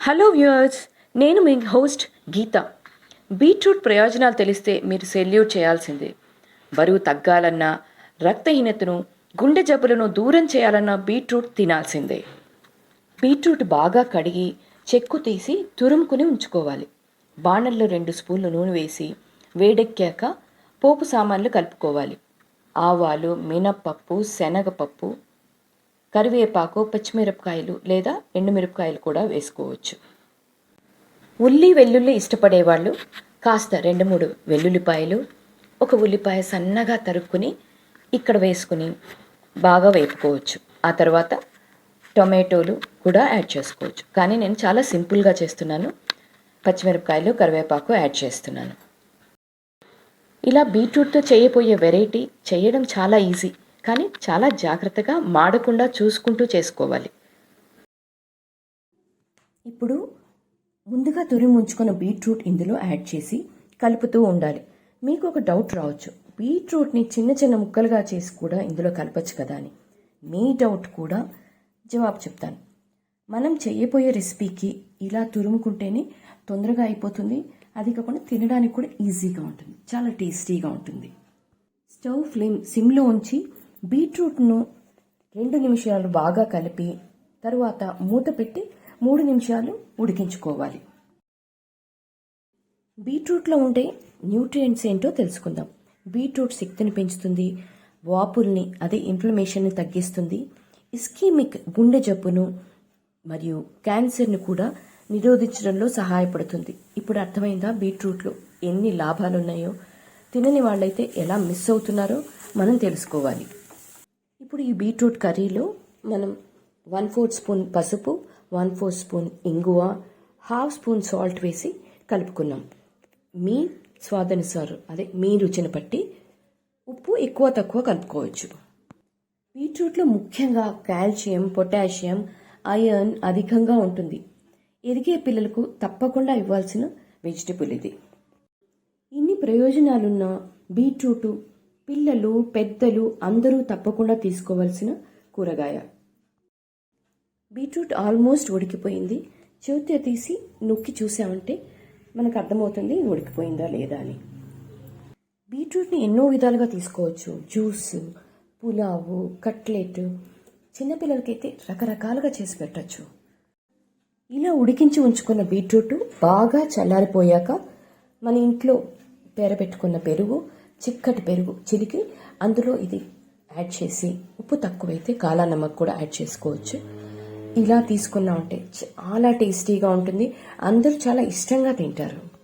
Hello viewers నేను మీ host గీత. Beetroot ప్రయోజనాలు తెలిస్తే మీరు సెల్యూట్ చేయాల్సిందే. బరువు తగ్గాలన్నా రక్తహీనతను గుండె జబ్బులను దూరం చేయాలన్నా బీట్రూట్ తినాల్సిందే. బీట్రూట్ బాగా కడిగి చెక్కు తీసి తురుముకుని ఉంచుకోవాలి. బాణల్లో రెండు స్పూన్లు నూనె వేసి వేడెక్కాక పోపు సామాన్లు కలుపుకోవాలి. ఆవాలు మినప్పప్పు శనగపప్పు కరివేపాకు పచ్చిమిరపకాయలు లేదా ఎండుమిరపకాయలు కూడా వేసుకోవచ్చు. ఉల్లి వెల్లుల్లి ఇష్టపడేవాళ్ళు కాస్త రెండు మూడు వెల్లుల్లిపాయలు ఒక ఉల్లిపాయ సన్నగా తరుక్కుని ఇక్కడ వేసుకుని బాగా వేపుకోవచ్చు. ఆ తర్వాత టొమాటోలు కూడా యాడ్ చేసుకోవచ్చు. కానీ నేను చాలా సింపుల్గా చేస్తున్నాను. పచ్చిమిరపకాయలు కరివేపాకు యాడ్ చేస్తున్నాను. ఇలా బీట్రూట్తో చేయబోయే వెరైటీ చేయడం చాలా ఈజీ. కానీ చాలా జాగ్రత్తగా మాడకుండా చూసుకుంటూ చేసుకోవాలి. ఇప్పుడు ముందుగా తురిమి ఉంచుకున్న బీట్రూట్ ఇందులో యాడ్ చేసి కలుపుతూ ఉండాలి. మీకు ఒక డౌట్ రావచ్చు. బీట్రూట్ని చిన్న చిన్న ముక్కలుగా చేసి కూడా ఇందులో కలపచ్చు కదా అని. మీ డౌట్ కూడా జవాబు చెప్తాను. మనం చేయబోయే రెసిపీకి ఇలా తురుముకుంటేనే తొందరగా అయిపోతుంది. అది కాకుండా తినడానికి కూడా ఈజీగా ఉంటుంది. చాలా టేస్టీగా ఉంటుంది. స్టవ్ ఫ్లేమ్ సిమ్లో ఉంచి బీట్రూట్ను రెండు నిమిషాలు బాగా కలిపి తరువాత మూత పెట్టి మూడు నిమిషాలు ఉడికించుకోవాలి. బీట్రూట్లో ఉండే న్యూట్రియంట్స్ ఏంటో తెలుసుకుందాం. బీట్రూట్ శక్తిని పెంచుతుంది వాపుల్ని అదే ఇన్ఫ్లమేషన్ని తగ్గిస్తుంది. ఇస్కీమిక్ గుండె జబ్బును మరియు క్యాన్సర్ని కూడా నిరోధించడంలో సహాయపడుతుంది. ఇప్పుడు అర్థమైందా బీట్రూట్లో ఎన్ని లాభాలు ఉన్నాయో తినని వాళ్ళైతే ఎలా మిస్ అవుతున్నారో మనం తెలుసుకోవాలి. ఇప్పుడు ఈ బీట్రూట్ కర్రీలో మనం వన్ ఫోర్త్ స్పూన్ పసుపు వన్ ఫోర్త్ స్పూన్ ఇంగువ హాఫ్ స్పూన్ సాల్ట్ వేసి కలుపుకున్నాం. మీ స్వాదనుసారం అదే మీ రుచిని బట్టి ఉప్పు ఎక్కువ తక్కువ కలుపుకోవచ్చు. బీట్రూట్లో ముఖ్యంగా కాల్షియం పొటాషియం ఐరన్ అధికంగా ఉంటుంది. ఎదిగే పిల్లలకు తప్పకుండా ఇవ్వాల్సిన వెజిటబుల్ ఇది. ఇన్ని ప్రయోజనాలున్న బీట్రూటు పిల్లలు పెద్దలు అందరూ తప్పకుండా తీసుకోవాల్సిన కూరగాయ. బీట్రూట్ ఆల్మోస్ట్ ఉడికిపోయింది. చేతితో తీసి నొక్కి చూసామంటే మనకు అర్థమవుతుంది ఉడికిపోయిందా లేదా అని. బీట్రూట్ని ఎన్నో విధాలుగా తీసుకోవచ్చు. Juice pulao cutlet. చిన్నపిల్లలకైతే రకరకాలుగా చేసి పెట్టచ్చు. ఇలా ఉడికించి ఉంచుకున్న బీట్రూట్ బాగా చల్లారిపోయాక మన ఇంట్లో పెరబెట్టుకున్న పెరుగు చిక్కటి పెరుగు చిలికి అందులో ఇది యాడ్ చేసి ఉప్పు తక్కువైతే కాలా నమక్ కూడా యాడ్ చేసుకోవచ్చు. ఇలా తీసుకున్నామంటే చాలా టేస్టీగా ఉంటుంది. అందరూ చాలా ఇష్టంగా తింటారు.